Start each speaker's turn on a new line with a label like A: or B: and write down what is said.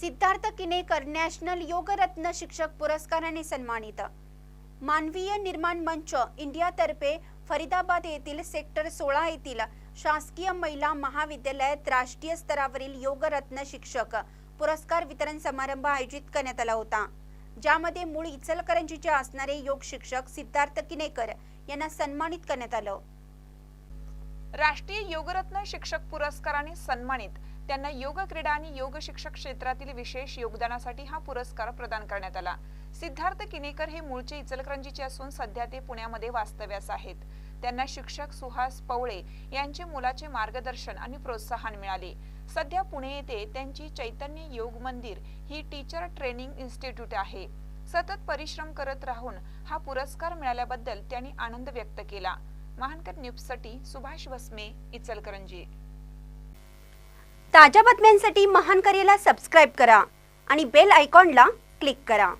A: Siddharth Kinekar national Yogratna शिक्षक पुरस्काराने सन्मानित. मानवीय निर्माण मंच इंडियातर्फे फरीदाबाद येथील सेक्टर सोळा येथील शासकीय महिला महाविद्यालयात राष्ट्रीय स्तरावरील योगरत्न शिक्षक पुरस्कार वितरण समारंभ आयोजित करण्यात आला होता. ज्यामध्ये मूळ इचलकरंजीचे असणारे योग शिक्षक सिद्धार्थ किनेकर यांना सन्मानित करण्यात आलं.
B: राष्ट्रीय योगरत्न शिक्षक पुरस्काराने सन्मानित. त्यांना योग क्रीडा आणि योग शिक्षक क्षेत्रातील विशेष योगदानासाठी हा पुरस्कार प्रदान करण्यात आला. सिद्धार्थ किनेकर हे मूळचे इचलकरंजीचे असून सध्या ते पुण्यामध्ये वास्तव्यास आहेत. त्यांना शिक्षक सुहास पवळे यांचे मुलाचे मार्गदर्शन आणि प्रोत्साहन मिळाले. सध्या पुणे येथे त्यांची चैतन्य योग मंदिर ही टीचर ट्रेनिंग इन्स्टिट्यूट आहे. सतत परिश्रम करत राहून हा पुरस्कार मिळाल्याबद्दल त्यांनी आनंद व्यक्त केला. महानकर न्यूजसाठी सुभाष वसमे इचलकरंजी.
A: ताज्या बातम्यांसाठी महानकरेला सबस्क्राईब करा आणि बेल आयकॉनला क्लिक करा.